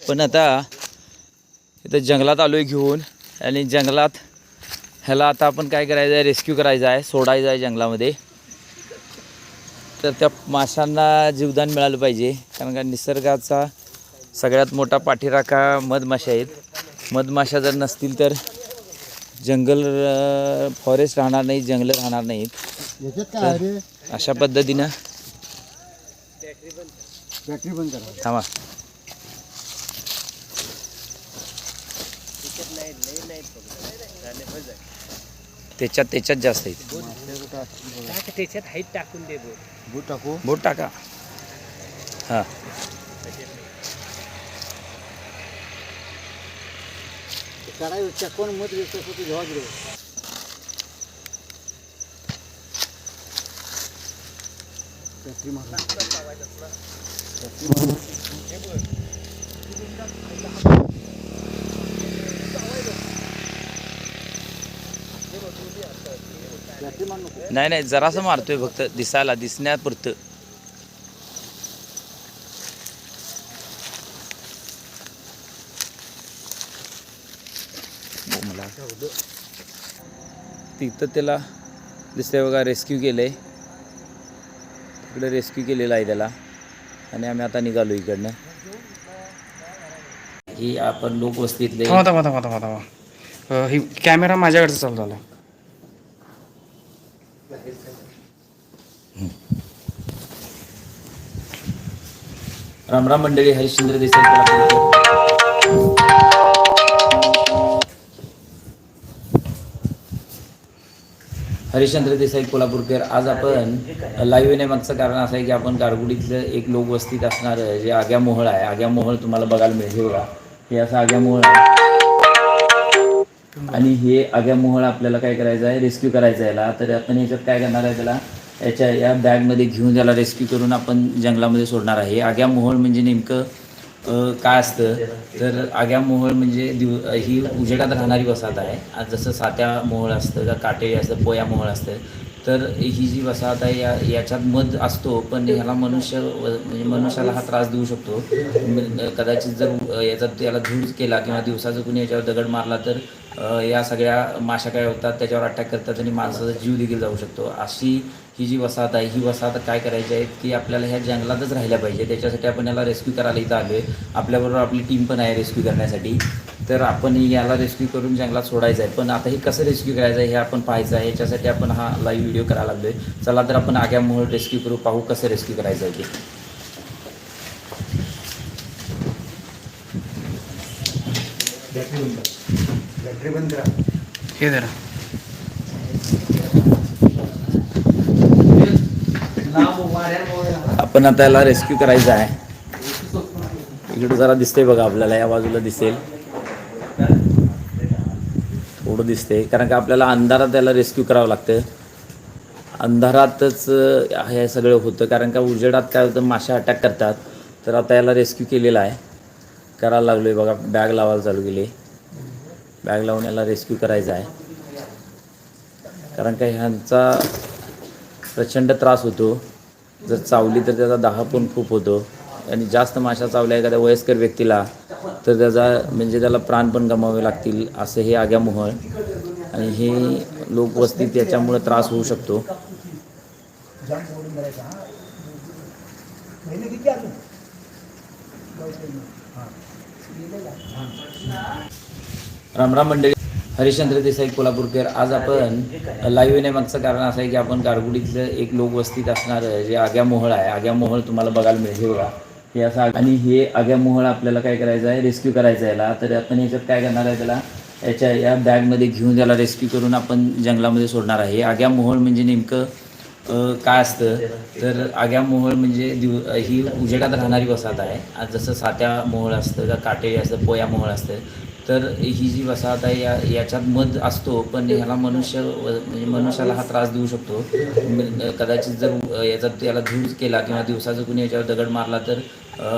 पण आता इथं जंगलात आलो आहे घेऊन आणि जंगलात ह्याला आता आपण काय करायचं आहे? रेस्क्यू करायचं आहे सोडायचं आहे जंगलामध्ये. तर त्या माशांना जीवदान मिळालं पाहिजे कारण का निसर्गाचा सगळ्यात मोठा पाठीराखा मधमाशा आहेत. मधमाशा जर नसतील तर जंगल फॉरेस्ट राहणार नाही जंगलं राहणार नाहीत. अशा पद्धतीनं बॅटरी बंद करा. थांबा. त्याच्यात त्याच्यात जास्त आहेत. त्याच्यात हाईट टाकून दे बघ बूट टाकू? बोट टाका. हां. चकवून मत घेतो असं तू जेव्हा गिरे बॅटरी मारून बॅटरी मार नाही नाही जरासं मारतोय फक्त दिसायला दिसण्यापुरतं. तिथं त्याला दिसतंय बघा रेस्क्यू केलंय. तिकडे रेस्क्यू केलेला आहे त्याला. आणि आम्ही आता निघालो इकडनं. ही आपण लोकवस्तीतले ही कॅमेरा माझ्याकडचा चालू झाला रामराम मंडळी हरिश्चंद्र देसाई हरिश्चंद्र देसाई कोल्हापूरकर आज आपण लाईव्ह येण्यामागचं कारण असं आहे की आपण गारगुडीतलं एक लोकवस्तीत असणारं जे आग्या मोहळ आहे आग्या मोहळ तुम्हाला बघायला मिळेल. हे बघा हे असं आग्या मोहळ आहे. आणि हे आग्या मोहळ आपल्याला काय करायचं आहे? रेस्क्यू करायचं आहे याला. तर आपण याच्यात काय करणार आहे त्याला? याच्या या बॅगमध्ये घेऊन त्याला रेस्क्यू करून आपण जंगलामध्ये सोडणार आहे. आग्या मोहळ म्हणजे नेमकं काय असतं? तर आग्या मोहळ म्हणजे दिव ही उजेडात राहणारी वसाहत आहे. जसं सात्या मोहळ असतं का काटेरी असतं पोया मोहळ असतं तर ही जी वसाहत आहे या याच्यात मध असतो पण ह्याला मनुष्य म्हणजे मनुष्याला हा त्रास देऊ शकतो. कदाचित जर याचा त्याला धूर केला किंवा दिवसाचं कुणी याच्यावर दगड मारला तर या सगळ्या माशा काय होतात त्याच्यावर अटॅक करतात आणि माणसाचा जीव देखील जाऊ शकतो. अशी ही जी वसाहत आहे ही वसाहत काय करायची आहे की आपल्याला ह्या जंगलातच राहिल्या पाहिजे. त्याच्यासाठी आपण याला रेस्क्यू करायला इथं आलो आहे आपल्याबरोबर आपली टीम पण आहे रेस्क्यू करण्यासाठी. तर आपण याला रेस्क्यू करून जंगलात सोडायचं आहे. पण आता हे कसं रेस्क्यू करायचं आहे हे आपण पाहायचं आहे. याच्यासाठी आपण हा लाईव्ह व्हिडिओ करायला लागलो आहे चला तर आपण आग्यामुळे रेस्क्यू करू पाहू कसं रेस्क्यू करायचं आहे ते. बॅटरी बंद करा हे जरा आपण आता याला रेस्क्यू करायचं आहे. इकडे जरा दिसतंय बघा आपल्याला या बाजूला दिसेल. थोडं दिसते कारण का आपल्याला अंधारात त्याला रेस्क्यू करावं लागतं. अंधारातच हे सगळं होतं कारण का उजेडात काय होतं माशा अटॅक करतात. तर आता याला रेस्क्यू केलेला आहे. करायला लागलो आहे बघा बॅग लावायला चालू केली. बॅग लावून याला रेस्क्यू करायचा आहे. कारण का ह्यांचा प्रचंड त्रास होतो. जर चावली तर त्याचा दाह पण खूप होतो. आणि जास्त माशा चावल्या एखाद्या वयस्कर व्यक्तीला तर त्याचा म्हणजे त्याला प्राण पण गमावे लागतील असं हे आग्यामोहळ आणि हे लोकवस्तीत त्याच्यामुळे त्रास होऊ शकतो. रामराम मंडळी. हरिश्चंद्र देसाई कोल्हापूरकर. आज आपण लाईव्ह येण्यामागचं कारण असं आहे की आपण गारगुडीतलं एक लोकवस्तीत असणारं जे आग्या मोहळ आहे. आग्या मोहळ तुम्हाला बघायला मिळेल. हे बघा. हे असं आणि हे आग्या मोहळ आपल्याला काय करायचं आहे? रेस्क्यू करायचं आहे याला. तर आपण याच्यात काय करणार आहे त्याला? याच्या या बॅगमध्ये घेऊन त्याला रेस्क्यू करून आपण जंगलामध्ये सोडणार आहे. आग्या मोहळ म्हणजे नेमकं काय असतं? तर आग्या मोहळ म्हणजे दिव ही उजेडात राहणारी वसाहत आहे. आज जसं सात्या मोहळ असतं का काटेरी असतं पोया मोहळ असतं. तर ही जी वसाहत आहे या याच्यात मध असतो पण ह्याला मनुष्य व- म्हणजे मनुष्याला हा त्रास देऊ शकतो. कदाचित जर याचा त्याला धूर केला किंवा दिवसाचं कुणी याच्यावर दगड मारला तर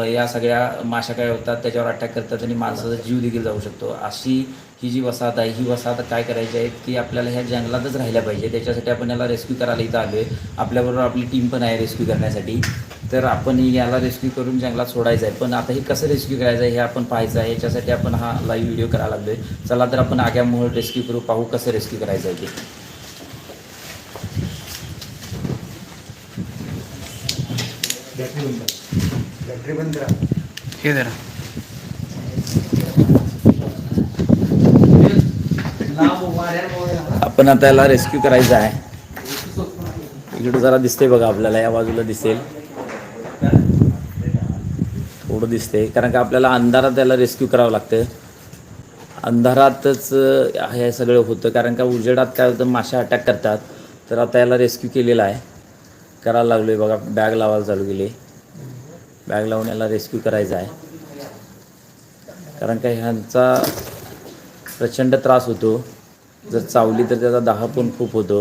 या सगळ्या माशा काय होतात त्याच्यावर अटॅक करतात आणि माणसाचा जीव देखील जाऊ शकतो. अशी ही जी वसाहत आहे ही वसाहत काय करायची आहे की आपल्याला ह्या जंगलातच राहिल्या पाहिजे. त्याच्यासाठी आपण याला रेस्क्यू करायला इथं आलो आहे आपल्याबरोबर आपली टीम पण आहे रेस्क्यू करण्यासाठी. तर आपण याला रेस्क्यू करून जंगलात सोडायचं आहे. पण आता हे कसं रेस्क्यू करायचं आहे हे आपण पाहायचं आहे. याच्यासाठी आपण हा लाईव्ह व्हिडिओ करायला लागलोय. चला तर आपण आग्या मोहोळ रेस्क्यू करू पाहू कसं रेस्क्यू करायचं आहे ते. बॅटरी बंद करा. हे जरा आपण आता याला रेस्क्यू करायचं आहे. इकडे जरा दिसते बघा आपल्याला या बाजूला दिसेल. थोडं दिसते कारण का आपल्याला अंधारात याला रेस्क्यू करावं लागतं अंधारातच हे सगळं होतं कारण का उजेडात काय होतं माशा अटॅक करतात. तर आता याला रेस्क्यू केलेला आहे. करायला लागलो आहे बघा बॅग लावायला चालू केली. बॅग लावून याला रेस्क्यू करायचा आहे. कारण का ह्यांचा प्रचंड त्रास होतो. जर चावली तर त्याचा दाह पण खूप होतो.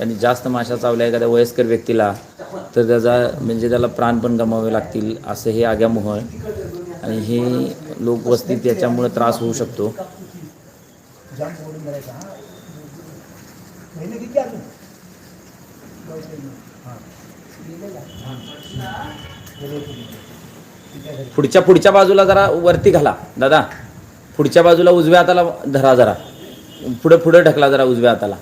आणि जास्त माशा चावल्या एखाद्या वयस्कर व्यक्तीला तर त्याचा म्हणजे त्याला प्राण पण गमावे लागतील असं हे आग्या मोहळ. आणि हे लोकवस्तीत याच्यामुळे त्रास होऊ शकतो. पुढच्या पुढच्या बाजूला जरा वरती घाला. दादा पुढच्या बाजूला उजव्या हाताला धरा जरा. पुढे पुढे ढकला जरा उजव्या हाताला.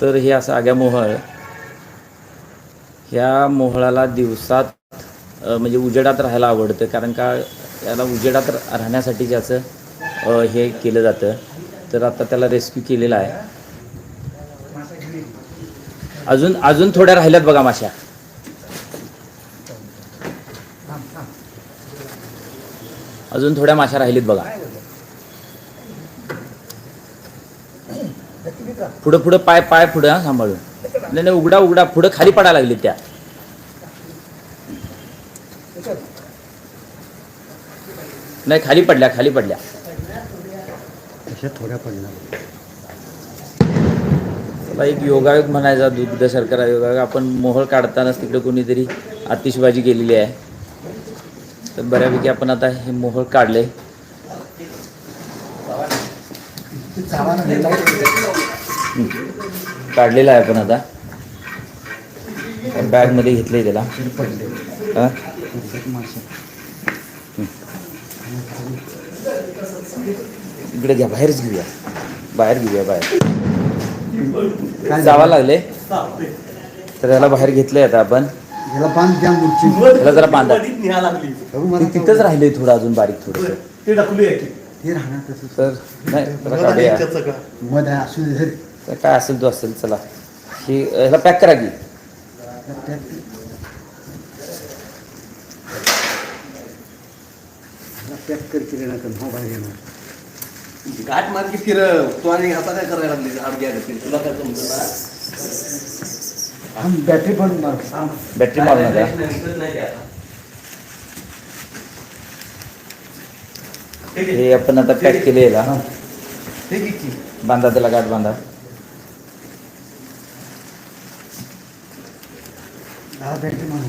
तर हे असं आग्या मोहळ. ह्या मोहळाला दिवसात म्हणजे उजेडात राहायला आवडतं कारण का याला उजेडात राहण्यासाठी ज्याचं हे केलं जातं. तर आता त्याला रेस्क्यू केलेला आहे. अजून अजून थोड्या राहिल्यात बघा माश्या. अजून थोड्या माश्या राहिलीत बघा. पुढं पुढं पाय पाय पुढं हा सांभाळून. नाही नाही उघडा उघडा पुढं खाली पडायला लागली त्या. नाही खाली पडल्या खाली पडल्या. थोड्या पडल्या. एक योगायोग म्हणायचा दुग्ध शर्करा योगायोग आपण मोहळ काढतानाच तिकडे कोणीतरी आतिषबाजी केलेली आहे. तर बऱ्यापैकी आपण आता हे मोहळ काढले. काढलेला आहे आपण आता. बॅगमध्ये घेतलंय त्याला. इकडे घ्या बाहेरच घेऊया. बाहेर घेऊया बाहेर. जावा लागले. तर त्याला बाहेर घेतलंय आता आपण. याला बांध द्या मुडची त्याला जरा बांधा. ते तिथंच राहिले थोडं अजून बारीक थोडं ते राहणार तर नाही जरा काढूया. मध आहे असू दे धर. तर काय असेल तो असेल चला. ही ह्याला पॅक करा की. पॅक कर हो बाहेर येणार. घाट मार की फिर तू आणि आता काय करायला लागली? घ्यायला फिर तुला काय जमतं बॅटरी पण मार बॅटरी मारू नका नाही द्या. हे आपण आता पॅक केले हे. बांधा त्याला गाठ बांधा. हा बॅटरी मार.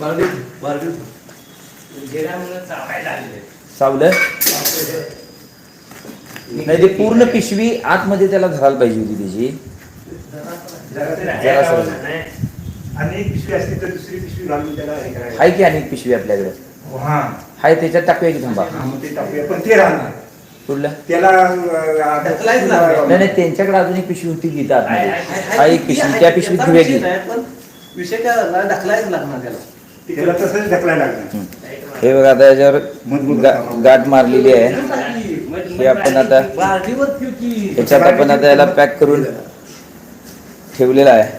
बारडी, बारडी. सावलं. नाही ते पूर्ण पिशवी आतमध्ये त्याला धरायला पाहिजे होती त्याची. जरा सरळ. आणि एक पिशवी असते तर दुसरी पिशवी घालून त्याला हे करायचं. आहे की अनेक पिशवी आपल्याकडे? हा. हाय त्याच्यात टाकूया की थांबा. हा, मग ते टाकूया. पण ते राहणार. कुठलं? त्याला अं, ढकलायचं लागणार. नाही नाही त्यांच्याकडे अजून एक पिशवी होती इथं आतमध्ये. हा एक पिशवी. त्या पिशवीत घेऊया विषय की. विषय काय झाला? ढकलायच लागणार त्याला. त्याला तसंच ढकलायला लागणार. हे बघा आता याच्यावर मजबूत गा- गाठ मारलेली आहे. हे आपण आता याच्यात आपण आता याला पॅक करून ठेवलेला आहे.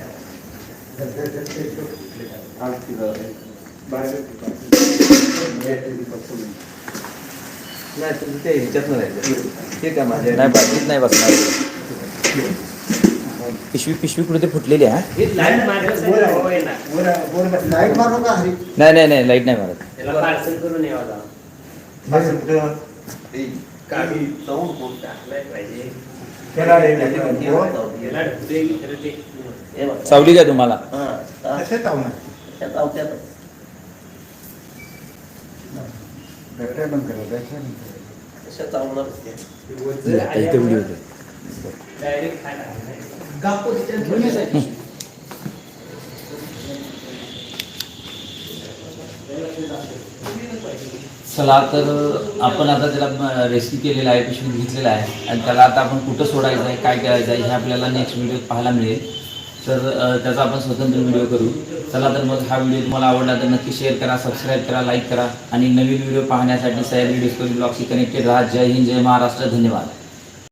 नाही बाटलीत नाही बसणार. पिशवी पिशवी कुठे ते फुटलेली आहे हा? नाही नाही नाही लाइट नाही मारत. पार्सल करून यावा असं कुठं काढी जाऊन कोण टाकलाय पाहिजे हे. सावली काय तुम्हाला. तसंच लावणार. बॅटऱ्या बंद करा बॅटऱ्या बंद करा कशा चालणार इथे व्हिडिओ होते. चला तर आपण आता त्याला रेस्क्यू केलेला आहे पेशंट घेतलेला आहे. आणि त्याला आता आपण कुठं सोडायचं आहे काय करायचं आहे हे आपल्याला नेक्स्ट व्हिडिओ पाहायला मिळेल. तर त्याचा आपण स्वतंत्र व्हिडिओ करू. चला तर मग हा व्हिडिओ तुम्हाला आवडला तर नक्की शेअर करा सबस्क्राईब करा लाईक करा. आणि नवीन व्हिडिओ पाहण्यासाठी सह्याद्री डिस्कवरी ब्लॉगशी कनेक्टेड राहा. जय हिंद जय महाराष्ट्र. धन्यवाद.